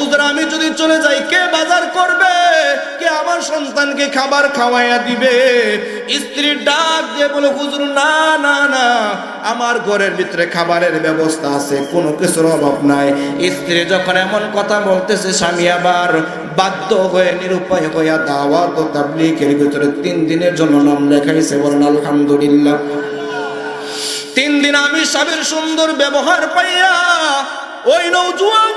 হুজুর, আমি যদি চলে যাই, কে বাজার করবে? কে আমার সন্তানকে খাবার খাওয়াইয়া দিবে? স্ত্রীর ডাক দিয়ে বলে, হুজুর, না না না, আমার ঘরের ভিতরে খাবারের ব্যবস্থা আছে, কোনো কিছুর অভাব নাই। স্ত্রী যখন এমন কথা বলতেছে, স্বামী আবার বাধ্য হয়ে, নিরুপায় হইয়া দাওয়াত ও তাবলিকের ভিতরে তিন দিনের জন্য নাম লেখাইছে, বলেন, আলহামদুলিল্লাহ। তিন দিন আমি স্বামীর সুন্দর ব্যবহার পাইয়া ওই নৌজুয়ান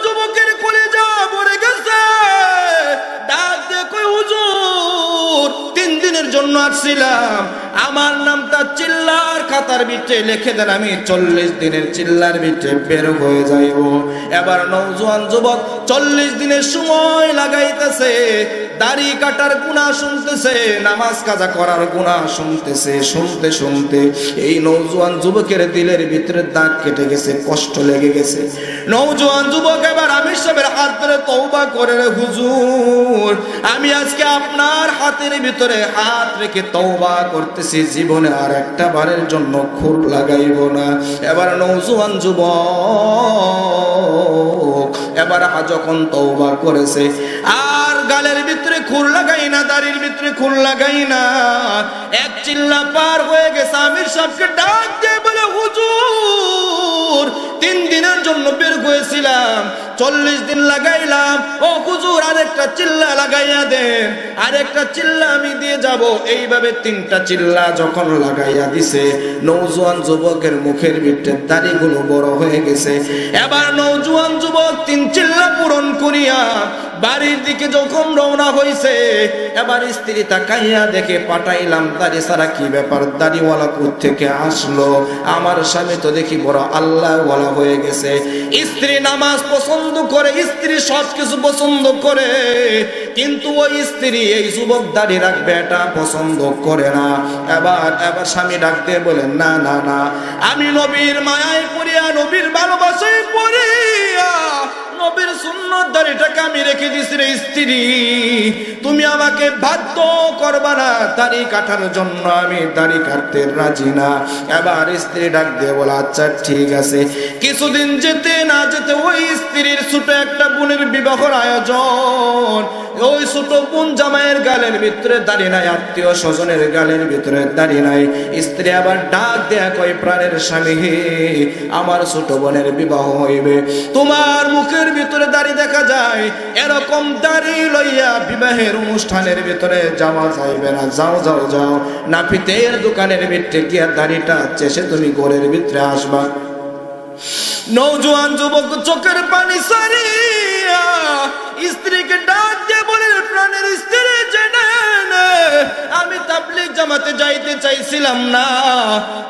জন্য আসছিলাম। আমার নামটা চিল্লার খাতার ভিতরে লিখে দেন, আমি চল্লিশ দিনের চিল্লার ভিতরে বের হয়ে যাইব। এবার নৌজোয়ান যুবক চল্লিশ দিনের সময় লাগাইতেছে দাড়ি কাটার গুণা শুনতেছে, নামাজ কাজা করার গুণা শুনতেছে, শুনতে শুনতে এই নৌজওয়ান যুবকের দিলের ভিতরে দাগ কেটে গেছে, কষ্ট লেগে গেছে। নৌজওয়ান যুবক এবার আমির সাহেবের হাত ধরে তৌবা করে হুজুর, আমি আজকে আপনার হাতের ভিতরে হাত রেখে তৌবা করতেছি, জীবনে আর একটা বারের জন্য খুর লাগাইব না। এবার নৌজওয়ান যুবক এবার যখন তৌবা করেছে আর গালের ভিতরে খুর লাগাই না, দাড়ির ভিতরে খুর লাগাই না। এক চিল্লা পার হয়ে গেছে, আমির সাহেবকে ডাক দিয়ে বলে, হুজুর, তিন দিনের জন্য বের হয়েছিলাম, চল্লিশ দিন লাগাইলাম। ও হুজুর, আরেকটা চিল্লা লাগাইয়া দেন, আরেকটা চিল্লা আমি দিয়ে যাব। এইভাবে তিনটা চিল্লা যখন লাগাইয়া দিছে নৌজওয়ান যুবকের মুখের ভিতরে দাড়িগুলো বড় হয়ে গেছে। এবার নৌজওয়ান যুবক তিন চিল্লা পূরণ করিয়া বাড়ির দিকে যখন রওনা হইছে, এবার স্ত্রী তাকাইয়া দেখে পাঠাইলাম, দাড়ি সারা কি ব্যাপার? দাড়িওয়ালা থেকে আসলো? আমার স্বামী তো দেখি বড় আল্লাহ ওয়ালা হয়ে গেছে। স্ত্রী নামাজ পছন্দ করে, স্ত্রী সব কিছু পছন্দ করে, কিন্তু ওই স্ত্রী এই যুবক দাড়ি রাখবে এটা পছন্দ করে না। এবার এবার স্বামী ডাকতে বলেন না না না, আমি নবীর মায়ায় পড়িয়া, নবীর ভালোবাসায় পড়িয়া নবীর সুন্নত দাড়িটাকে আমি রেখে দিছি রে স্ত্রী। তুমি আমাকে বাধ্য করবা না, দাড়ি কাটার জন্য আমি দাড়ি কাটতে রাজি না। এবার স্ত্রী ডাক দিয়ে বলে আচ্ছা ঠিক আছে। কিছুদিন যেতে না যেতে ওই স্ত্রীর ছোট একটা বোনের বিবাহর আয়োজন। ওই ছোট বোন জামাইয়ের গালের ভিতরে দাড়ি নাই, আত্মীয় স্বজনের গালের ভিতরে দাড়ি নাই। স্ত্রী আবার ডাক দেয়া কয়, প্রাণের স্বামী, আমার ছোট বোনের বিবাহ হইবে। তোমার মুখের ভিতরে দাড়ি দেখা যায়, এরকম দাড়ি লইয়া বিবাহের অনুষ্ঠানের ভিতরে যাওয়া যাইবে না। যাও যাও যাও। নাপিতের দোকানের ভিতরে গিয়া দাড়িটা চেষে তুমি ঘরের ভিতরে আসবা। নৌজোয়ান যুবক চোখের পানি সারিয়া স্ত্রীকে ডাক দিয়ে বলে প্রাণের স্ত্রী আমি তাবলিগ জামাতে যাইতে চাইছিলাম না।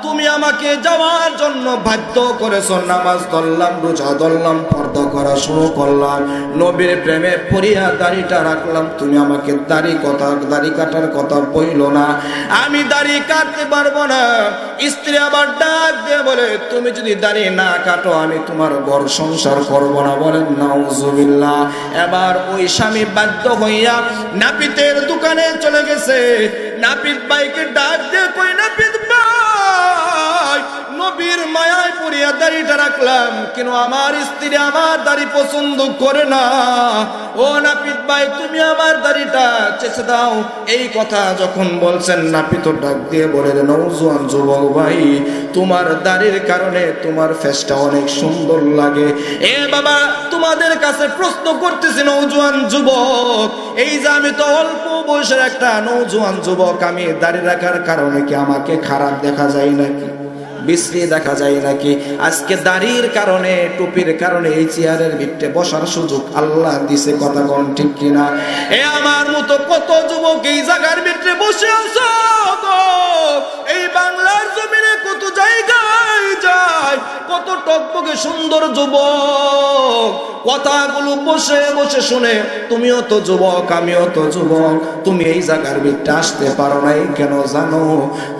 তুমি আমাকে যাওয়ার জন্য বাধ্য করেছ। নামাজ ধরলাম, রোজা ধরলাম, পর্দা করা শুরু করলাম। নবীর প্রেমে পড়িয়া দাড়িটা রাখলাম। তুমি আমাকে দাড়ি কথা, দাড়ি কাটার কথা বইল না। আমি দাড়ি কাটতে পারব না। স্ত্রী আবার ডাক দিয়ে বলে, তুমি যদি দাড়ি না কাটো, আমি তোমার ঘর সংসার করব না। বলেন, নাউজুবিল্লাহ। এবার ওই স্বামী বাধ্য হইয়া নাপিতের দোকানে চলে গেছে। নাপিত ভাইকে ডাক দিয়ে কই নাপিত ভাই নবীর মায়ায় পড়িয়া দাড়িটা রাখলাম, কিন্তু আমার স্ত্রী আমার দাড়ি পছন্দ করে না। ও নাপিত ভাই, তুমি আমার দাড়িটা চেষে দাও। এই কথা যখন বলছেন, নাপিত ডাক দিয়ে বলে নৌজওয়ান যুবক ভাই, তোমার দাড়ির কারণে তোমার ফেসটা অনেক সুন্দর লাগে। এ বাবা, তোমাদের কাছে প্রশ্ন করতেছি নৌজওয়ান যুবক। এই যে আমি তো অল্প বয়সের একটা নৌজওয়ান যুবক, আমি দাড়ি রাখার কারণে কি আমাকে খারাপ দেখা যায় নাকি? বিশ্রী দেখা যায় নাকি? আজকে দাড়ির কারণে, টুপির কারণে এই চেয়ারের ভিতরে বসার সুযোগ আল্লাহ দিছে, কথা কোন ঠিক কিনা? এ আমার মতো কত যুবক এই জায়গার ভিতরে বসে আছো এই বাংলার জমিনে কত জায়গায় যায়, কত টকবকে সুন্দর যুবক। কথাগুলো বসে বসে শুনে, তুমিও তো যুবক, আমিও তো যুবক। তুমি এই জায়গার ভিতরে আসতে পারো নাই কেন জানো?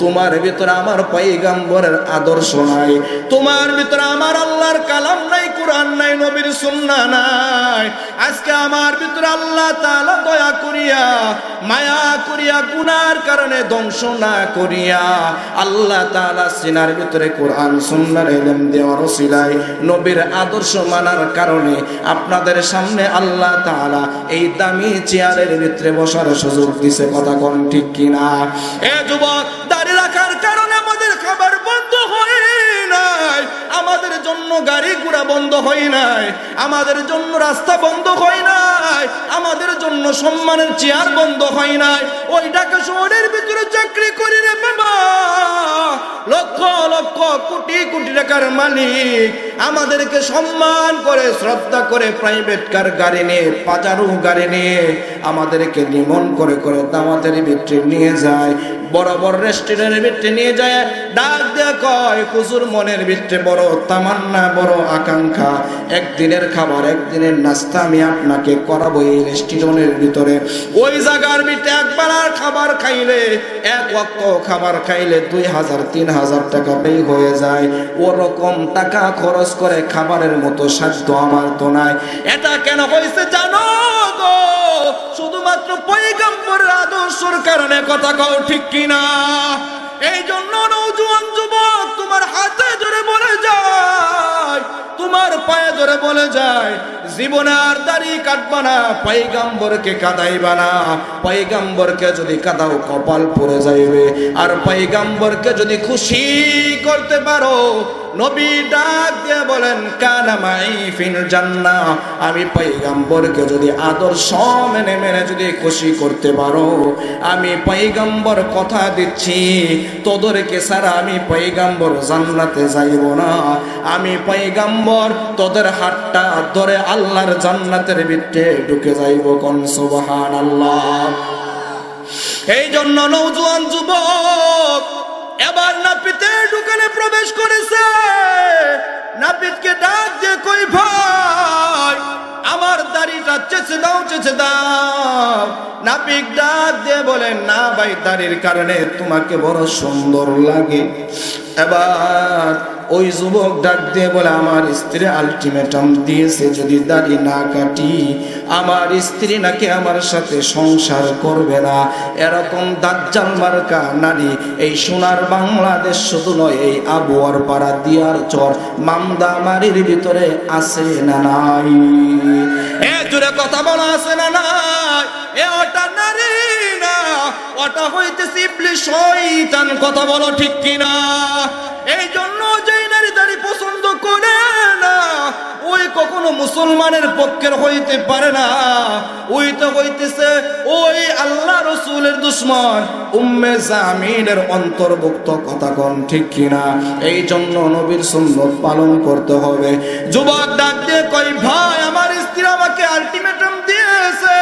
তোমার ভিতরে আমার পৈগাম্বরের আদর্শ নাই। তোমার ভিতরে আমার আল্লাহর কালাম নাই, কোরআন নাই, নবীর সুন্না নাই। আজকে আমার ভিতরে আল্লাহ তাআলা দয়া করিয়া, মায়া করিয়া, গুনার কারণে ধ্বংস না করিয়া, আল্লাহ তাআলা সিনার ভিতরে কোরআন ইলম দেওয়ার নবীর আদর্শ মানার কারণে আপনাদের সামনে আল্লাহ তাআলা এই দামি চেয়ারের ভিতরে বসার সুযোগ দিছে, কথা কোন ঠিক কিনা? এ যুবক দাঁড়িয়ে রাখার কারণে আমাদের খাবার বন্ধ হয় নাই, আমাদের জন্য গাড়ি ঘোড়া বন্ধ হয় নাই, আমাদের জন্য রাস্তা বন্ধ হয় নাই, আমাদের জন্য সম্মানের চেয়ার বন্ধ হয় নাই। ওই ঢাকা শহরের ভিতরে চাকরি করি রে বাবা। লক্ষ লক্ষ কোটি কোটি টাকার মালিক আমাদেরকে সম্মান করে, শ্রদ্ধা করে প্রাইভেট কার গাড়ি নিয়ে, পাজারু গাড়ি নিয়ে আমাদেরকে নিমন করে করে দামাদের ভিতরে নিয়ে যায়। বড় বড় রেস্টুরেন্টের ভিতরে নিয়ে যায়। ডাক দেয়া কয়, হুজুর, মনের ভিতরে বড়, তামান্না বড় আকাঙ্ক্ষা। একদিনের খাবার, একদিনের নাস্তা আমি আপনাকে করাবো এই রেস্টুরেন্টের ভিতরে। ওই জায়গার ভিতরে একবার খাবার খাইলে, এক ওয়াক্ত খাবার খাইলে দুই হাজার, তিন হাজার টাকা ব্যয় হয়ে যায়। ওরকম টাকা খরচ করে খাবারের মতো সাধ্য আমার তো নাই। এটা কেন হয়েছে জানো গো? শুধুমাত্র পৈগম্বরের আদর্শর কারণে কথা কও ঠিক কিনা? এই জন্য নৌজুয়ান যুবক, তোমার হাতে ধরে বলে যায়, তোমার পায়ে ধরে বলে যায়, জীবনে আর দাড়ি কাটবা না পাইগাম্বরকে কাদাইবা না। পাইগাম্বরকে যদি কাদাও, কপাল পড়ে যাইবে। আর পাইগাম্বরকে যদি খুশি করতে পারো নবী ডাক দিয়ে বলেন কানামাই ফিল জান্নাহ। আমি পাইগাম্বরকে যদি আদর্শ মেনে মেনে যদি খুশি করতে পারো, আমি পাইগাম্বর কথা দিচ্ছি, তোদেরকে সারা আমি পাইগাম্বর জান্নাতে যাইব না। আমি পাইগাম্বর তোদের হাতটা ধরে আল্লাহর জান্নাতের ভিতরে ঢুকে যাইব কোন? সুবহানাল্লাহ। এই জন্য নৌজোয়ান যুবক এবার নাপিতের দোকানে প্রবেশ করেছে। নাপিতকে ডাক যে, কই ভাই, আমার দাড়িটা চেঁচে দাও চেঁচে দাও। নাপিক ডাক দিয়ে বলেন না ভাই, দাড়ির কারণে তোমাকে বড় সুন্দর লাগে। এবার ওই যুবক ডাক দিয়ে বলে, আমার স্ত্রী আলটিমেটাম দিয়েছে, যদি দাড়ি না কাটি, আমার স্ত্রী নাকি আমার সাথে সংসার করবে না। এরকম দাজ্জাল মার্কা নারী, এই সোনার বাংলাদেশ শুধু নয়, এই আবুয়ার পাড়া দিয়ার চর মামদামারির ভিতরে আছে না নাই? এ জুড়ে কথা বলা আছে না নাই? এ ওটা নারী না, ওটা হইতেছে ইবলিশ শয়তান। কথা বলো ঠিক কিনা? এই জন্য নারী দাড়ি পছন্দ করে না, ওই কখনো মুসলমানের পক্ষের হইতে পারে না। ওই তো হইতেছে ওই আল্লাহ রসুলের দুশ্মন। উম্মে জামিনের অন্তর্ভুক্ত কথা কন ঠিক কিনা? এই জন্য নবীর সুন্নত পালন করতে হবে। যুবক ডাক দিয়ে কই ভাই, আমার স্ত্রী আমাকে আলটিমেটাম দিয়েছে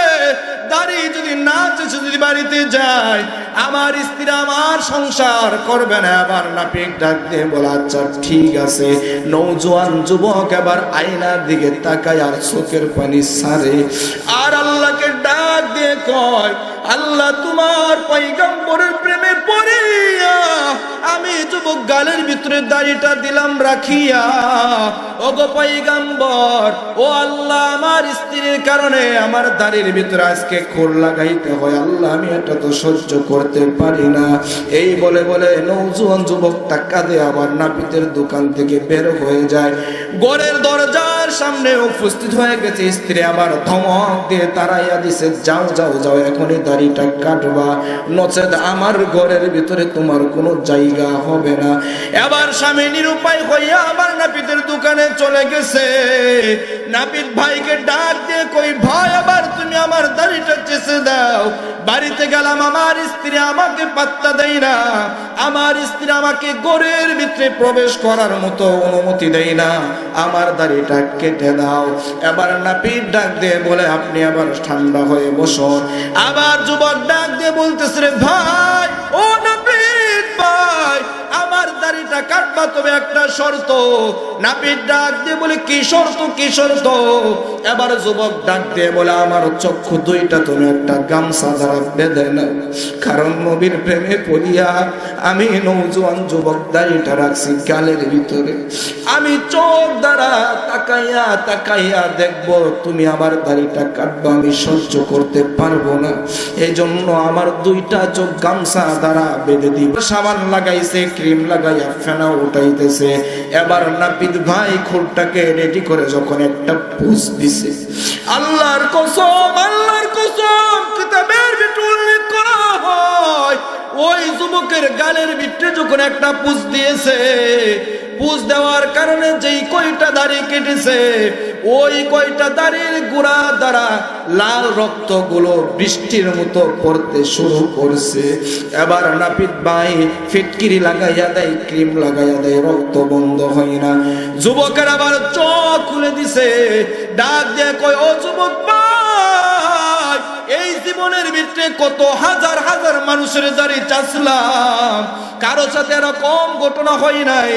দাড়ি যদি না চেষে যদি বাড়িতে যায়, আমার স্ত্রী আমার সংসার করবে না। আবার নাপিক ডাক দিয়ে বলে আচ্ছা ঠিক আছে। নৌজোয়ান যুবক এবার আয়নার দিকে তাকায় আর চোখের পানি সারে। আর আল্লাহকে ডাক দিয়ে কয়, আল্লাহ তোমার পৈগম্বরের প্রেমে পড়িয়া যুবক গালের ভিতরে দাড়িটা দিলাম রাখিয়া। ও গো পৈগম্বর ও আল্লাহ, আমার স্ত্রীর কারণে আমার দাড়ির ভিতরে আজকে খোল লাগাইতে হয়। আল্লাহ, আমি এটা তো সহ্য করতে পারি না। এই বলে বলে নৌজুয়ান যুবক টাকা দিয়ে আবার নাপিতের দোকান থেকে বের হয়ে যায়। গড়ের দরজার সামনে উপস্থিত হয়ে গেছে স্ত্রী আবার ধমক দিয়ে তারাইয়া দিছে, যাও যাও যাও, এখনই দাড়িটা কাটবা। নচেত আমার ঘরের ভিতরে তোমার কোনো জায়গা হবে না। এবার স্বামী নিরুপায় হইয়া আবার নাপিতের দোকানে চলে গেছে। নাপিত ভাইকে ডাক দিয়ে কই, ভাই, আবার তুমি আমার দাড়িটা চেষে দাও। বাড়িতে গেলাম, আমার স্ত্রী আমাকে পাত্তা দেয় না। আমার স্ত্রী আমাকে গোরের ভিতরে প্রবেশ করার মতো অনুমতি দেয় না। আমার দাড়িটা কেটে দাও। এবার নাপিত ডাক দিয়ে বলে, আপনি আবার ঠান্ডা হয়ে বসুন। আবার যুবক ডাক দিয়ে বলতেছে, রে ভাই কাটবা তবে একটা শর্ত। নাপিত ডাক দিয়ে বলে, কি শর্ত কি শর্ত? এবার যুবক ডাক দিয়ে বলে, আমার চক্ষু দুইটা, তুমি একটা গামছা দ্বারা বেঁধে নাও। কারণ নবীর প্রেমে পড়িয়া আমি নৌজোয়ান যুবক দাড়িটা রাখছি গালের ভিতরে। আমি চোখ দ্বারা তাকাইয়া তাকাইয়া দেখব, তুমি আমার দাড়িটা কাটবো, আমি সহ্য করতে পারব না। এই জন্য আমার দুইটা চোখ গামছা দ্বারা বেঁধে দিব সাবান লাগাইছে, ক্রিম লাগাইয়া ফেনা উঠাইতেছে। এবার নাপিত ভাই খোলটাকে রেডি করে যখন একটা পুষ দিছে। আল্লাহর কসম আল্লাহর কসম, কিতাবের উল্লেখ করা হয়। ওই যুবকের গালের ভিতরে যখন একটা পুষ দিয়েছে পুষ দেওয়ার কারণে যেই কয়টা দাড়ি কেটেছে, ওই কয়টা দাড়ির গুড়া দ্বারা লাল রক্তগুলো বৃষ্টির মতো পড়তে শুরু করছে। এবার নাপিত ভাই ফিটকিরি লাগাইয়া দেয়, ক্রিম লাগাইয়া দেয়, রক্ত বন্ধ হয় না। যুবকের আবার চোখ খুলে দিছে, ডাক দিয়ে কয়, ও যুবক ভাই জীবনের ভিতরে কত হাজার হাজার মানুষের দাড়ি চাষলাম কারও সাথে এরকম ঘটনা হয় নাই।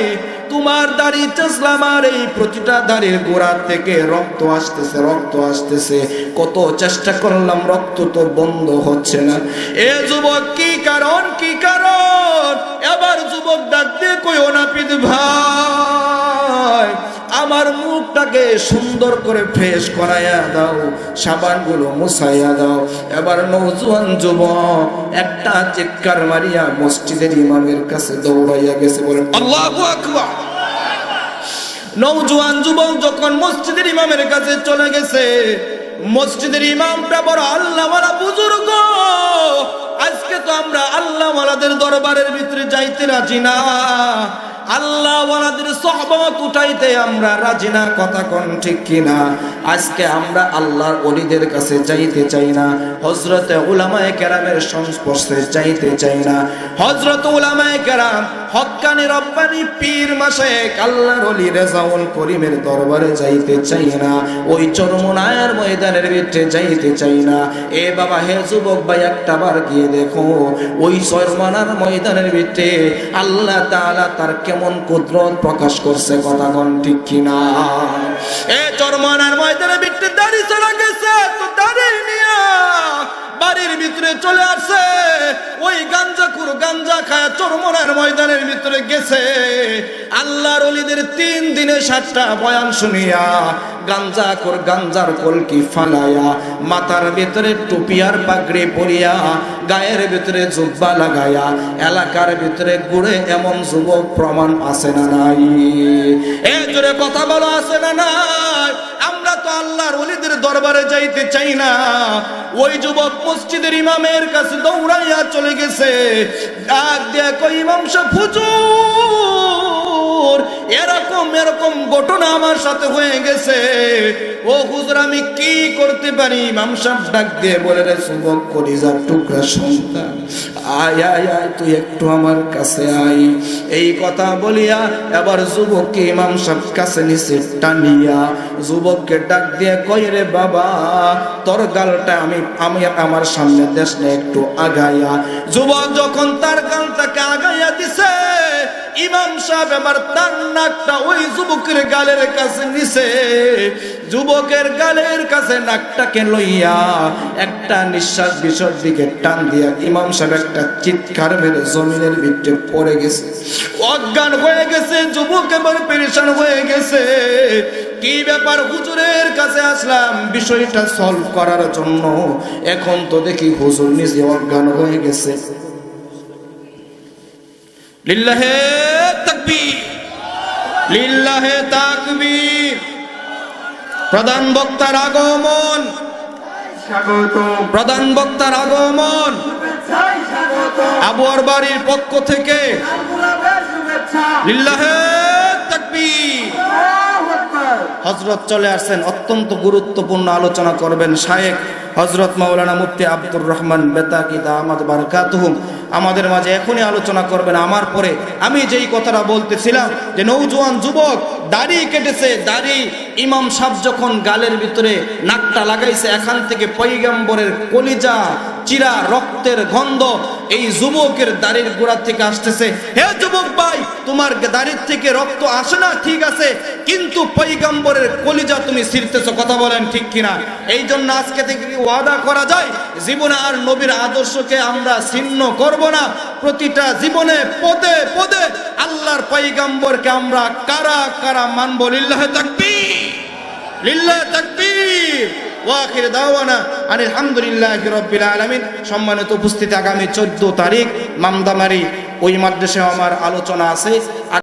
তোমার দাড়ি চাষলাম আর এই প্রতিটা দাড়ির গোড়া থেকে রক্ত আসতেছে রক্ত আসতেছে। কত চেষ্টা করলাম, রক্ত তো বন্ধ হচ্ছে না। এ যুবক কি কারণ কি কারণ? এবার যুবক ডাক দিয়ে কই নাপিত ভাই। আমার মুখটাকে সুন্দর করে ফ্রেশ করাইয়া দাও, সাবানগুলো মুছাইয়া দাও। এবার নৌজওয়ান যুবক একটা চিৎকার মারিয়া মসজিদের ইমামের কাছে দৌড়াইয়া গেছে বলেন আল্লাহু আকবার! নৌজওয়ান যুবক যখন মসজিদের ইমামের কাছে চলে গেছে, মসজিদের ইমামটা বড় আল্লাহ আল্লাহওয়ালা বুজুর্গ। আজকে তো আমরা আল্লাহ আল্লাহওয়ালাদের দরবারের ভিতরে যাইতে রাজি না। আল্লাহ ওয়ালাদের সহবত উঠাইতে আমরা রাজি না, কথা কোন ঠিক কিনা? আজকে আমরা আল্লাহর অলিদের কাছে যাইতে চাই না হজরতে উলামায়ে কেরামের সংস্পর্শে যাইতে চাই না। হজরত উলামায়ে কেরাম হক্কানি রব্বানি পীর মাসে আল্লাহর অলি রেজাউল করিমের দরবারে যাইতে চাই না, ওই চরমনায়ের ময়দানের ভিতরে যাইতে চাই না। এ বাবা, হে যুবক ভাই, একটা বার গিয়ে দেখো, ওই চরমনার ময়দানের ভিতরে আল্লাহ তাআলা তার কেমন কুদরত প্রকাশ করছে কথা ঠিক কিনা? এ চরমানার ময়দানে ভিতরে দাঁড়িয়ে চলে গেছে, তো দাঁড়িয়ে বাড়ির ভিতরে চলে আসছে ওই গাঞ্জাখুর গাঞ্জা খায় চরমনার ময়দানের ভিতরে গেছে। আল্লাহর অলিদের তিন দিনে সাতটা বয়ান শুনিয়া গাঞ্জা কর গাঞ্জার কলকি ফালায়া মাথার ভিতরে টুপিয়ার পাগড়ি পরিয়া, গায়ের ভিতরে জুব্বা লাগায়া এলাকার ভিতরে ঘুরে এমন যুবক প্রমাণ আছে না নাই? এ জোরে কথা বলো, আছে না নাই? তো আল্লাহর ওলিদের দরবারে যাইতে চাই না। ওই যুবক মসজিদের ইমামের কাছে দৌড়াইয়া চলে গেছে। ডাক দিয়া কই সাহেব এরকম এরকম ঘটনা আমার সাথে হয়ে গেছে। ও হুজুর, আমি কি করতে পারি? ইমাম সাহেব ডাক দিয়ে বলে, রে যুবক কলিজার টুকরা সন্তান, আয় আয় আয়, তুই একটু আমার কাছে আয়। এই কথা বলিয়া এবার যুবককে ইমাম কাছে নিচে টানিয়া যুবককে ডাক দিয়ে কই রে বাবা, তোর গালটা আমি আমি আমার সামনে একটু আগাইয়া যুবক যখন তার গালটাকে আগাইয়া দিছে ইমাম সাহেব এবার তার নাকটা ওই যুবকের গালের কাছে নিছে। যুবকের গালের কাছে নাকটাকে লইয়া একটা নিঃশ্বাস বিষর দিকে টান দিয়া ইমাম সাহেব একটা চিৎকার মেরে জমিনের ভিতরে পড়ে গেছে। অজ্ঞান হয়ে গেছে, যুবক এবার পেরেশান হয়ে গেছে। কি ব্যাপার হুজুরের কাছে আসলাম? বিষয়টা সলভ করার জন্য। এখন তো দেখি হুজুর নিজে অজ্ঞান হয়ে গেছে। লিল্লাহে তাকবীর। লিল্লাহে তাকবীর। প্রধান বক্তার আগমন। প্রধান বক্তার আগমন। আবুয়ার বাড়ির পক্ষ থেকে। লিল্লাহে তাকবীর। হজরত চলে আসছেন। অত্যন্ত গুরুত্বপূর্ণ আলোচনা করবেন শায়েক হজরত মাওলানা মুফতি আব্দুর রহমান বেতাকি দামাদ বারকাতুহুম আমাদের মাঝে এখনই আলোচনা করবেন। আমার পরে আমি যেই কথাটা বলতেছিলাম যে নৌজোয়ান যুবক দাড়ি কেটেছে, দাড়ি ইমাম সাহ যখন গালের ভিতরে নাকটা লাগাইছে, এখান থেকে পৈগম্বরের কলিজা, চিরা, রক্তের গন্ধ এই যুবকের দাড়ির গোড়া থেকে আসতেছে। হে যুবক ভাই, তোমার দাড়ির থেকে রক্ত আসে না? ঠিক আছে, কিন্তু পৈগম্বরের কলিজা তুমি ছিঁড়তেছো, কথা বলেন ঠিক কিনা? এই জন্য আজকে থেকে ওয়াদা করা যায়? জীবনে আর নবীর আদর্শকে আমরা ছিন্ন করব না। প্রতিটা জীবনে পদে পদে আল্লাহর পাইগাম্বরকে আমরা কারা কারা মানব? লিল্লাহ তাকবি লিল্লাহ তাকবি ওয়াখির দাওয়ানা আনিল হামদুলিল্লাহ রব্বিল আলামিন। সম্মানিত উপস্থিতি আগামী 14 তারিখ মামদামারি, ওই মাদ্রাসায় আমার আলোচনা আছে।